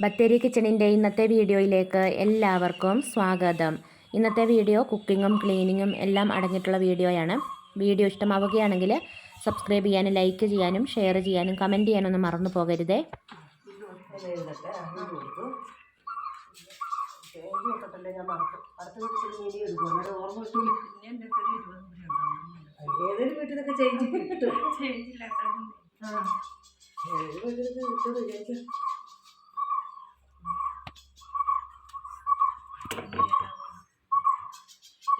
ബത്തേരി കിച്ചണിന്റെ ഇന്നത്തെ വീഡിയോയിലേക്ക് എല്ലാവർക്കും സ്വാഗതം. ഇന്നത്തെ വീഡിയോ കുക്കിങ്ങും ക്ലീനിങ്ങും എല്ലാം അടങ്ങിയിട്ടുള്ള വീഡിയോയാണ്. വീഡിയോ ഇഷ്ടമാവുകയാണെങ്കിൽ സബ്സ്ക്രൈബ് ചെയ്യാനും ലൈക്ക് ചെയ്യാനും ഷെയർ ചെയ്യാനും കമന്റ് ചെയ്യാനൊന്നും മറന്നു പോകരുതേ. ഏതൊരു വീട്ടിലൊക്കെ ചേഞ്ച് കിട്ടും ആ. ഏത് വീട്ടിലൊക്കെ കിട്ടും ചേച്ചി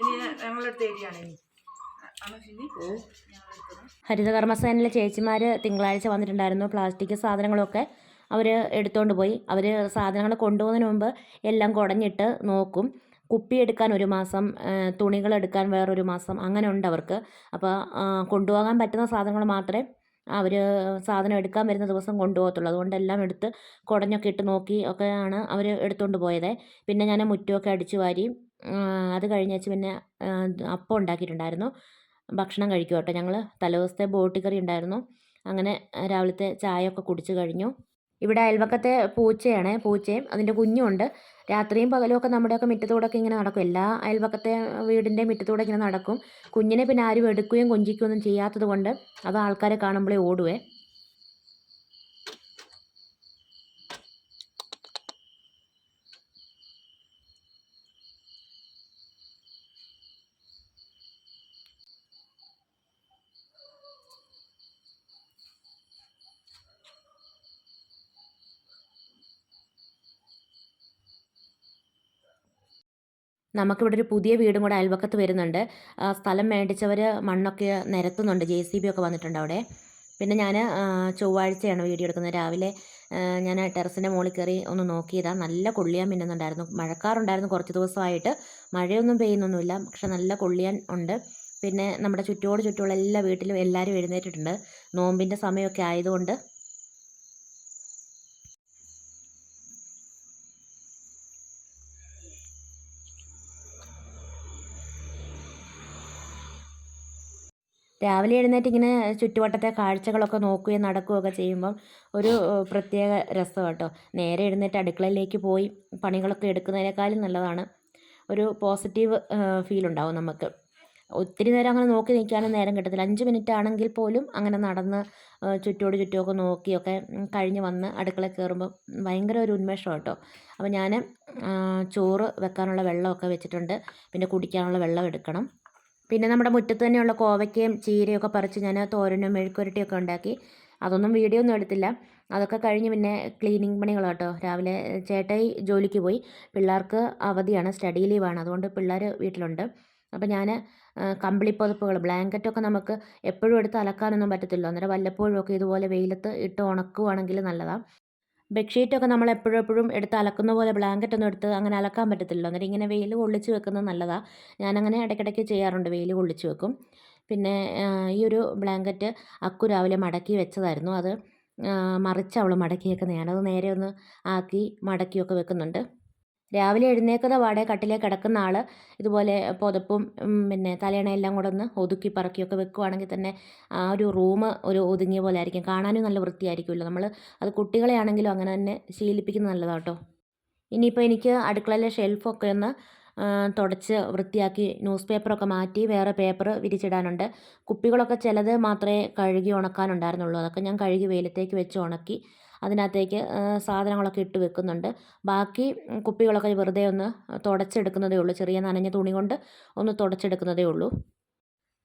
ഇനി ഞങ്ങളെടുത്ത ഇനി? ഹരിതകർമ്മസേനയിലെ ചേച്ചിമാർ തിങ്കളാഴ്ച വന്നിട്ടുണ്ടായിരുന്നു. പ്ലാസ്റ്റിക് സാധനങ്ങളൊക്കെ അവർ എടുത്തുകൊണ്ട് പോയി. അവർ സാധനങ്ങൾ കൊണ്ടുപോകുന്നതിന് മുമ്പ് എല്ലാം കുടഞ്ഞിട്ട് നോക്കും. കുപ്പി എടുക്കാൻ ഒരു മാസം തുണികൾ എടുക്കാൻ വേറൊരു മാസം അങ്ങനെ ഉണ്ട് അവർക്ക്. അപ്പോൾ കൊണ്ടുപോകാൻ പറ്റുന്ന സാധനങ്ങൾ മാത്രമേ അവർ സാധനം എടുക്കാൻ വരുന്ന ദിവസം കൊണ്ടുപോകത്തുള്ളൂ. അതുകൊണ്ട് എല്ലാം എടുത്ത് കുടഞ്ഞൊക്കെ ഇട്ട് നോക്കി ഒക്കെയാണ് അവർ എടുത്തുകൊണ്ട് പോയത്. പിന്നെ ഞാൻ മുറ്റമൊക്കെ അടിച്ചു വാരി അത് അത് കഴിഞ്ഞേച്ച് പിന്നെ അപ്പം ഉണ്ടാക്കിയിട്ടുണ്ടായിരുന്നു. ഭക്ഷണം കഴിക്കും കേട്ടോ ഞങ്ങൾ തലേദിവസത്തെ ബോട്ടി കറി ഉണ്ടായിരുന്നു. അങ്ങനെ രാവിലത്തെ ചായയൊക്കെ കുടിച്ച് കഴിഞ്ഞു. ഇവിടെ അയൽവക്കത്തെ പൂച്ചയാണ് പൂച്ചയും അതിന്റെ കുഞ്ഞുമുണ്ട്. രാത്രിയും പകലും ഒക്കെ നമ്മുടെയൊക്കെ മുറ്റത്തൂടെ ഒക്കെ ഇങ്ങനെ നടക്കും. എല്ലാ അയൽവക്കത്തെ വീടിന്റെ മുറ്റത്തൂടെ ഇങ്ങനെ നടക്കും. കുഞ്ഞിനെ പിന്നെ ആരും എടുക്കുകയും കൊഞ്ചിക്കുകയും ഒന്നും ചെയ്യാത്തത് കൊണ്ട് അത് ആൾക്കാരെ കാണുമ്പോഴേ ഓടുവേ. നമുക്കിവിടെ ഒരു പുതിയ വീടും കൂടെ അയൽവക്കത്ത് വരുന്നുണ്ട്. സ്ഥലം മേടിച്ചവർ മണ്ണൊക്കെ നിരത്തുന്നുണ്ട്. ജെ സി ബി ഒക്കെ വന്നിട്ടുണ്ട് അവിടെ. പിന്നെ ഞാൻ ചൊവ്വാഴ്ചയാണ് വീഡിയോ എടുക്കുന്നത്. രാവിലെ ഞാൻ ടെറസിന്റെ മുകളിൽ കയറി ഒന്ന് നോക്കിയതാണ് നല്ല കൊള്ളിയാൻ മിന്നുന്നുണ്ടായിരുന്നു. മഴക്കാറുണ്ടായിരുന്നു കുറച്ച് ദിവസമായിട്ട്. മഴയൊന്നും പെയ്യുന്നൊന്നുമില്ല. പക്ഷെ നല്ല കൊള്ളിയാൻ ഉണ്ട്. പിന്നെ നമ്മുടെ ചുറ്റോട് ചുറ്റുമുള്ള എല്ലാ വീട്ടിലും എല്ലാവരും എഴുന്നേറ്റിട്ടുണ്ട്. നോമ്പിന്റെ സമയമൊക്കെ ആയതുകൊണ്ട് രാവിലെ എഴുന്നേറ്റ് ഇങ്ങനെ ചുറ്റുവട്ടത്തെ കാഴ്ചകളൊക്കെ നോക്കുകയും നടക്കുകയൊക്കെ ചെയ്യുമ്പം ഒരു പ്രത്യേക രസം കേട്ടോ. നേരെ എഴുന്നേറ്റ് അടുക്കളയിലേക്ക് പോയി പണികളൊക്കെ എടുക്കുന്നതിനേക്കാളും നല്ലതാണ്. ഒരു പോസിറ്റീവ് ഫീൽ ഉണ്ടാവും നമുക്ക്. ഒത്തിരി നേരം അങ്ങനെ നോക്കി നിൽക്കാനും നേരം കിട്ടത്തില്ല. അഞ്ച് മിനിറ്റ് ആണെങ്കിൽ പോലും അങ്ങനെ നടന്ന് ചുറ്റോട് ചുറ്റുമൊക്കെ നോക്കിയൊക്കെ കഴിഞ്ഞ് വന്ന് അടുക്കള കയറുമ്പോൾ ഭയങ്കര ഒരു ഉന്മേഷം കേട്ടോ. അപ്പോൾ ഞാൻ ചോറ് വെക്കാനുള്ള വെള്ളമൊക്കെ വെച്ചിട്ടുണ്ട്. പിന്നെ കുടിക്കാനുള്ള വെള്ളം എടുക്കണം. പിന്നെ നമ്മുടെ മുറ്റത്ത് തന്നെയുള്ള കോവയ്ക്കയും ചീരയൊക്കെ പറിച്ച് ഞാൻ തോരനും മെഴുക്കുരട്ടിയൊക്കെ ഉണ്ടാക്കി. അതൊന്നും വീഡിയോ ഒന്നും എടുത്തില്ല. അതൊക്കെ കഴിഞ്ഞ് പിന്നെ ക്ലീനിങ് പണികൾ കേട്ടോ രാവിലെ ചേട്ടായി ജോലിക്ക് പോയി. പിള്ളേർക്ക് അവധിയാണ് സ്റ്റഡി ലീവാണ് അതുകൊണ്ട് പിള്ളേർ വീട്ടിലുണ്ട്. അപ്പോൾ ഞാൻ കമ്പിളി പുതപ്പുകൾ ബ്ലാങ്കറ്റൊക്കെ നമുക്ക് എപ്പോഴും എടുത്ത് അലക്കാനൊന്നും പറ്റത്തില്ല. അന്നേരം വല്ലപ്പോഴും ഒക്കെ ഇതുപോലെ വെയിലത്ത് ഇട്ട് ഉണക്കുവാണെങ്കിൽ നല്ലതാണ് ബെഡ്ഷീറ്റൊക്കെ നമ്മൾ എപ്പോഴും എപ്പോഴും എടുത്ത് അലക്കുന്ന പോലെ ബ്ലാങ്കറ്റ് ഒന്നും എടുത്ത് അങ്ങനെ അലക്കാൻ പറ്റത്തില്ലല്ലോ. അന്നേരം ഇങ്ങനെ വെയിൽ കൊള്ളിച്ച് വെക്കുന്നത് നല്ലതാണ് ഞാനങ്ങനെ ഇടയ്ക്കിടയ്ക്ക് ചെയ്യാറുണ്ട് വെയിൽ കൊള്ളിച്ച് വെക്കും. പിന്നെ ഈ ഒരു ബ്ലാങ്കറ്റ് അക്കു രാവിലെ മടക്കി വെച്ചതായിരുന്നു. അത് മറിച്ച് അവൾ മടക്കി വെക്കുന്നതാണ് ഞാനത് നേരെ ഒന്ന് ആക്കി മടക്കിയൊക്കെ വെക്കുന്നുണ്ട്. രാവിലെ എഴുന്നേക്കുന്ന പാടെ കട്ടിലേ കിടക്കുന്ന ആൾ ഇതുപോലെ പുതപ്പും പിന്നെ തലയണയെല്ലാം കൂടെ ഒന്ന് ഒതുക്കി പറക്കിയൊക്കെ വെക്കുവാണെങ്കിൽ തന്നെ ആ ഒരു റൂം ഒരു ഒതുങ്ങിയ പോലെ ആയിരിക്കും. കാണാനും നല്ല വൃത്തിയായിരിക്കുമല്ലോ. നമ്മൾ അത് കുട്ടികളെ ആണെങ്കിലും അങ്ങനെ തന്നെ ശീലിപ്പിക്കുന്നത് നല്ലതാട്ടോ ഇനിയിപ്പോൾ എനിക്ക് അടുക്കളയിലെ ഷെൽഫൊക്കെ ഒന്ന് തുടച്ച് വൃത്തിയാക്കി ന്യൂസ് പേപ്പറൊക്കെ മാറ്റി വേറെ പേപ്പർ വിരിച്ചിടാനുണ്ട്. കുപ്പികളൊക്കെ ചിലത് മാത്രമേ കഴുകി ഉണക്കാനുണ്ടായിരുന്നുള്ളൂ. അതൊക്കെ ഞാൻ കഴുകി വെയിലത്തേക്ക് വെച്ച് ഉണക്കി അതിനകത്തേക്ക് സാധനങ്ങളൊക്കെ ഇട്ട് വെക്കുന്നുണ്ട്. ബാക്കി കുപ്പികളൊക്കെ വെറുതെ ഒന്ന് തുടച്ചെടുക്കുന്നതേ ഉള്ളൂ. ചെറിയ നനഞ്ഞ തുണി കൊണ്ട് ഒന്ന് തുടച്ചെടുക്കുന്നതേ ഉള്ളൂ.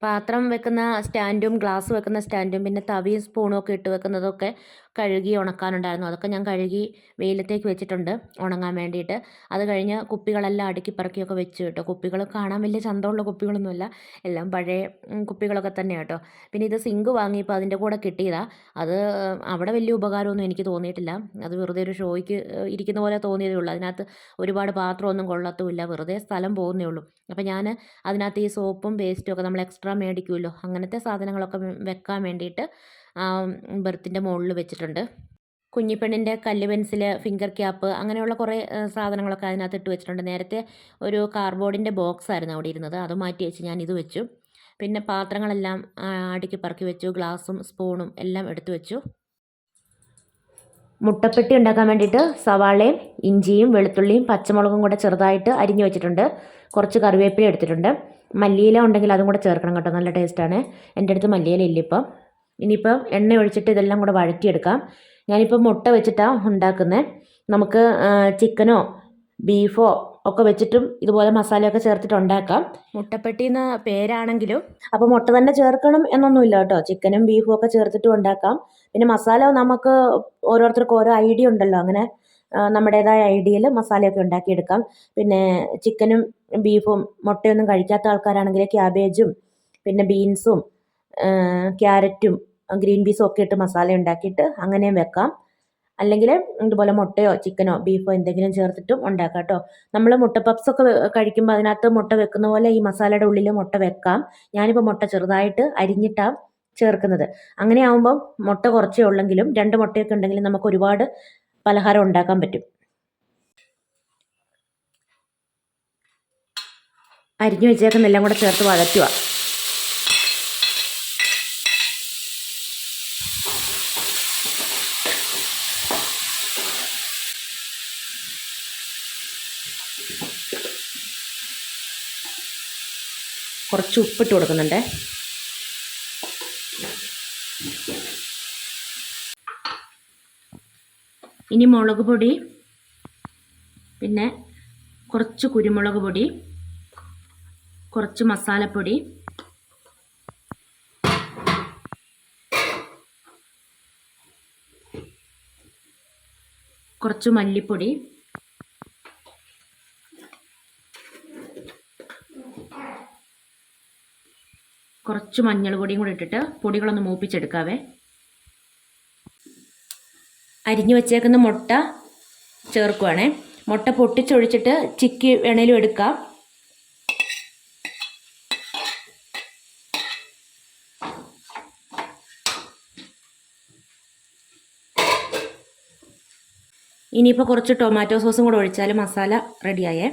പാത്രം വെക്കുന്ന സ്റ്റാൻഡും ഗ്ലാസ് വെക്കുന്ന സ്റ്റാൻഡും പിന്നെ തവിയും സ്പൂണും ഒക്കെ ഇട്ട് വെക്കുന്നതൊക്കെ കഴുകി ഉണക്കാനുണ്ടായിരുന്നു. അതൊക്കെ ഞാൻ കഴുകി വെയിലത്തേക്ക് വെച്ചിട്ടുണ്ട് ഉണങ്ങാൻ വേണ്ടിയിട്ട്. അത് കഴിഞ്ഞ് കുപ്പികളെല്ലാം അടുക്കി പറക്കിയൊക്കെ വെച്ച് കേട്ടോ. കുപ്പികൾ കാണാൻ വലിയ ചന്തമുള്ള കുപ്പികളൊന്നുമല്ല. എല്ലാം പഴയ കുപ്പികളൊക്കെ തന്നെ കേട്ടോ. പിന്നെ ഇത് സിങ്ക് വാങ്ങിയപ്പോൾ അതിന്റെ കൂടെ കിട്ടിയതാണ് അത് അവിടെ വലിയ ഉപകാരമൊന്നും എനിക്ക് തോന്നിയിട്ടില്ല. അത് വെറുതെ ഒരു ഷോയ്ക്ക് ഇരിക്കുന്ന പോലെ തോന്നിയതേ ഉള്ളൂ. അതിനകത്ത് ഒരുപാട് പാത്രമൊന്നും കൊള്ളത്തുമില്ല. വെറുതെ സ്ഥലം പോകുന്നേ ഉള്ളൂ. അപ്പോൾ ഞാൻ അതിനകത്ത് ഈ സോപ്പും പേസ്റ്റും ഒക്കെ നമ്മൾ എക്സ്ട്രാ മേടിക്കുമല്ലോ. അങ്ങനത്തെ സാധനങ്ങളൊക്കെ വെക്കാൻ വേണ്ടിയിട്ട് ബെർത്തിന്റെ മുകളിൽ വെച്ചിട്ടുണ്ട്. കുഞ്ഞിപ്പെണ്ണിന്റെ കല്ല് പെൻസിൽ ഫിംഗർ ക്യാപ്പ് അങ്ങനെയുള്ള കുറേ സാധനങ്ങളൊക്കെ അതിനകത്ത് ഇട്ട് വെച്ചിട്ടുണ്ട്. നേരത്തെ ഒരു കാർഡ്ബോർഡിന്റെ ബോക്സ് ആയിരുന്നു അവിടെ ഇരുന്നത്. അത് മാറ്റി വെച്ച് ഞാൻ ഇത് വെച്ചു. പിന്നെ പാത്രങ്ങളെല്ലാം അടുക്കി പറക്കി വെച്ചു. ഗ്ലാസും സ്പൂണും എല്ലാം എടുത്തു വെച്ചു. മുട്ടപ്പെട്ടി ഉണ്ടാക്കാൻ വേണ്ടിയിട്ട് സവാളയും ഇഞ്ചിയും വെളുത്തുള്ളിയും പച്ചമുളകും കൂടെ ചെറുതായിട്ട് അരിഞ്ഞു വെച്ചിട്ടുണ്ട്. കുറച്ച് കറിവേപ്പില എടുത്തിട്ടുണ്ട്. മല്ലിയില ഉണ്ടെങ്കിൽ അതും കൂടെ ചേർക്കണം കേട്ടോ. നല്ല ടേസ്റ്റാണ്. എന്റെ അടുത്ത് മല്ലിയില ഇല്ല ഇപ്പം. ഇനിയിപ്പം എണ്ണ ഒഴിച്ചിട്ട് ഇതെല്ലാം കൂടെ വഴറ്റിയെടുക്കാം. ഞാനിപ്പോൾ മുട്ട വെച്ചിട്ടാണ് ഉണ്ടാക്കുന്നത് നമുക്ക് ചിക്കനോ ബീഫോ ഒക്കെ വെച്ചിട്ടും ഇതുപോലെ മസാലയൊക്കെ ചേർത്തിട്ട് ഉണ്ടാക്കാം. മുട്ടപ്പെട്ടി എന്ന പേരാണെങ്കിലും. അപ്പോൾ മുട്ട തന്നെ ചേർക്കണം എന്നൊന്നുമില്ല കേട്ടോ. ചിക്കനും ബീഫും ഒക്കെ ചേർത്തിട്ടും ഉണ്ടാക്കാം. പിന്നെ മസാല നമുക്ക് ഓരോരുത്തർക്കും ഓരോ ഐഡിയ ഉണ്ടല്ലോ. അങ്ങനെ നമ്മുടേതായ ഐഡിയയിൽ മസാലയൊക്കെ ഉണ്ടാക്കിയെടുക്കാം. പിന്നെ ചിക്കനും ബീഫും മുട്ടയൊന്നും കഴിക്കാത്ത ആൾക്കാരാണെങ്കിൽ ക്യാബേജും പിന്നെ ബീൻസും ക്യാരറ്റും ഗ്രീൻ പീസും ഒക്കെ ഇട്ട് മസാല ഉണ്ടാക്കിയിട്ട് അങ്ങനെയും വെക്കാം. അല്ലെങ്കിൽ ഇതുപോലെ മുട്ടയോ ചിക്കനോ ബീഫോ എന്തെങ്കിലും ചേർത്തിട്ടും ഉണ്ടാക്കാം കേട്ടോ. നമ്മൾ മുട്ട പപ്സ് ഒക്കെ കഴിക്കുമ്പോൾ അതിനകത്ത് മുട്ട വെക്കുന്ന പോലെ ഈ മസാലയുടെ ഉള്ളിൽ മുട്ട വെക്കാം. ഞാനിപ്പോൾ മുട്ട ചെറുതായിട്ട് അരിഞ്ഞിട്ടാണ് ചേർക്കുന്നത്. അങ്ങനെ ആകുമ്പം മുട്ട കുറച്ചേ ഉള്ളെങ്കിലും രണ്ട് മുട്ടയൊക്കെ ഉണ്ടെങ്കിലും നമുക്ക് ഒരുപാട് പലഹാരം ഉണ്ടാക്കാൻ പറ്റും. അരിഞ്ഞു വെച്ചേക്കുന്നെല്ലാം കൂടെ ചേർത്ത് വഴറ്റുക. കുറച്ച് ഉപ്പിട്ട് കൊടുക്കുന്നുണ്ട്. ഇനി മുളക് പൊടി പിന്നെ കുറച്ച് കുരുമുളക് പൊടി കുറച്ച് മസാലപ്പൊടി കുറച്ച് മല്ലിപ്പൊടി. കുറച്ച് മഞ്ഞൾ പൊടിയും കൂടി ഇട്ടിട്ട് പൊടികളൊന്ന് മൂപ്പിച്ചെടുക്കാവേ. അരിഞ്ഞു വച്ചേക്കുന്ന മുട്ട ചേർക്കുവാണേ. മുട്ട പൊട്ടിച്ചൊഴിച്ചിട്ട് ചിക്കി വേണേലും എടുക്കാം. ഇനിയിപ്പോൾ കുറച്ച് ടൊമാറ്റോ സോസും കൂടെ ഒഴിച്ചാൽ മസാല റെഡിയായേ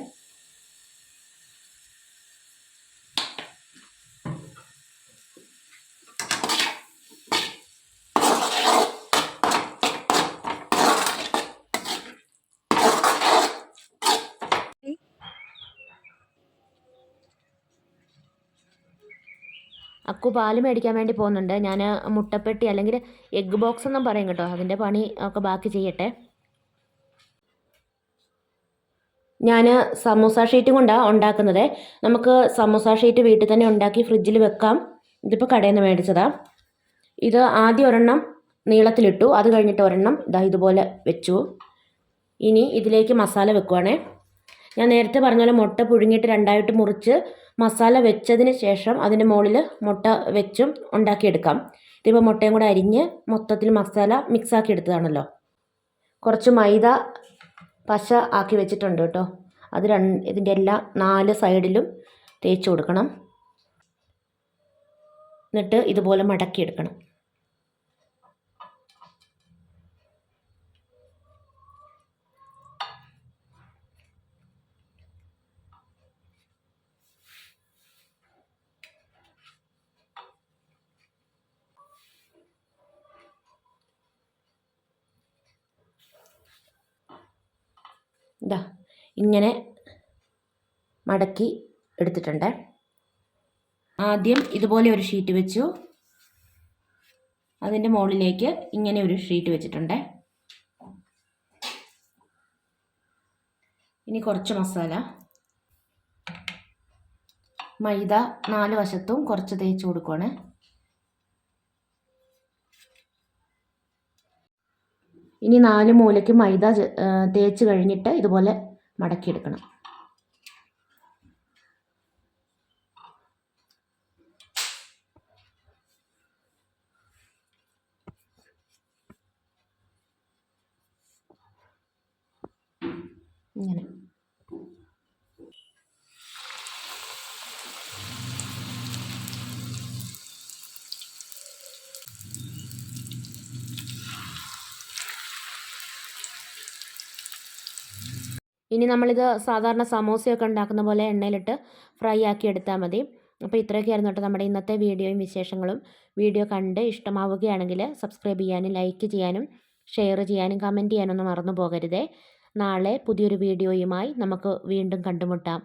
അക്കു പാൽ മേടിക്കാൻ വേണ്ടി പോകുന്നുണ്ട്. ഞാൻ മുട്ടപ്പെട്ടി അല്ലെങ്കിൽ എഗ്ഗ് ബോക്സ് എന്നും പറയും കേട്ടോ. അതിന്റെ പണി ഒക്കെ ബാക്കി ചെയ്യട്ടെ. ഞാൻ സമൂസ ഷീറ്റ് കൊണ്ടാണ് ഉണ്ടാക്കുന്നത്. നമുക്ക് സമൂസ ഷീറ്റ് വീട്ടിൽ തന്നെ ഉണ്ടാക്കി ഫ്രിഡ്ജിൽ വെക്കാം. ഇതിപ്പോൾ കടയിൽ നിന്ന് മേടിച്ചതാണ് ഇത് ആദ്യം ഒരെണ്ണം നീളത്തിലിട്ടു. അത് കഴിഞ്ഞിട്ട് ഒരെണ്ണം ഇതാ ഇതുപോലെ വെച്ചു. ഇനി ഇതിലേക്ക് മസാല വെക്കുവാണേ. ഞാൻ നേരത്തെ പറഞ്ഞ പോലെ മുട്ട പുഴുങ്ങിയിട്ട് രണ്ടായിട്ട് മുറിച്ച് മസാല വെച്ചതിന് ശേഷം അതിന്റെ മുകളിൽ മുട്ട വെച്ചും ഉണ്ടാക്കിയെടുക്കാം. ഇതിപ്പോൾ മുട്ടയും കൂടെ അരിഞ്ഞ് മൊത്തത്തിൽ മസാല മിക്സാക്കി എടുത്തതാണല്ലോ. കുറച്ച് മൈദ പശ ആക്കി വെച്ചിട്ടുണ്ട് കേട്ടോ. അത് രണ്ട് ഇതിന്റെ എല്ലാ നാല് സൈഡിലും തേച്ച് കൊടുക്കണം. എന്നിട്ട് ഇതുപോലെ മടക്കിയെടുക്കണം ഇതാ ഇങ്ങനെ മടക്കി എടുത്തിട്ടുണ്ട്. ആദ്യം ഇതുപോലെ ഒരു ഷീറ്റ് വെച്ചു. അതിന്റെ മുകളിലേക്ക് ഇങ്ങനെ ഒരു ഷീറ്റ് വെച്ചിട്ടുണ്ട്. ഇനി കുറച്ച് മസാല. മൈദ നാല് വശത്തും കുറച്ച് തേച്ച് കൊടുക്കുവാണ്. ഇനി നാല് മൂലയ്ക്ക് മൈദ തേച്ച് കഴിഞ്ഞിട്ട് ഇതുപോലെ മടക്കിയെടുക്കണം. ഇങ്ങനെ. ഇനി നമ്മളിത് സാധാരണ സമോസയൊക്കെ ഉണ്ടാക്കുന്ന പോലെ എണ്ണയിലിട്ട് ഫ്രൈ ആക്കി എടുത്താൽ മതി. അപ്പോൾ ഇത്രയൊക്കെയായിരുന്നു കേട്ടോ നമ്മുടെ ഇന്നത്തെ വീഡിയോയും വിശേഷങ്ങളും. വീഡിയോ കണ്ട് ഇഷ്ടമാവുകയാണെങ്കിൽ സബ്സ്ക്രൈബ് ചെയ്യാനും ലൈക്ക് ചെയ്യാനും ഷെയർ ചെയ്യാനും കമന്റ് ചെയ്യാനൊന്നും മറന്നു പോകരുതേ. നാളെ പുതിയൊരു വീഡിയോയുമായി നമുക്ക് വീണ്ടും കണ്ടുമുട്ടാം.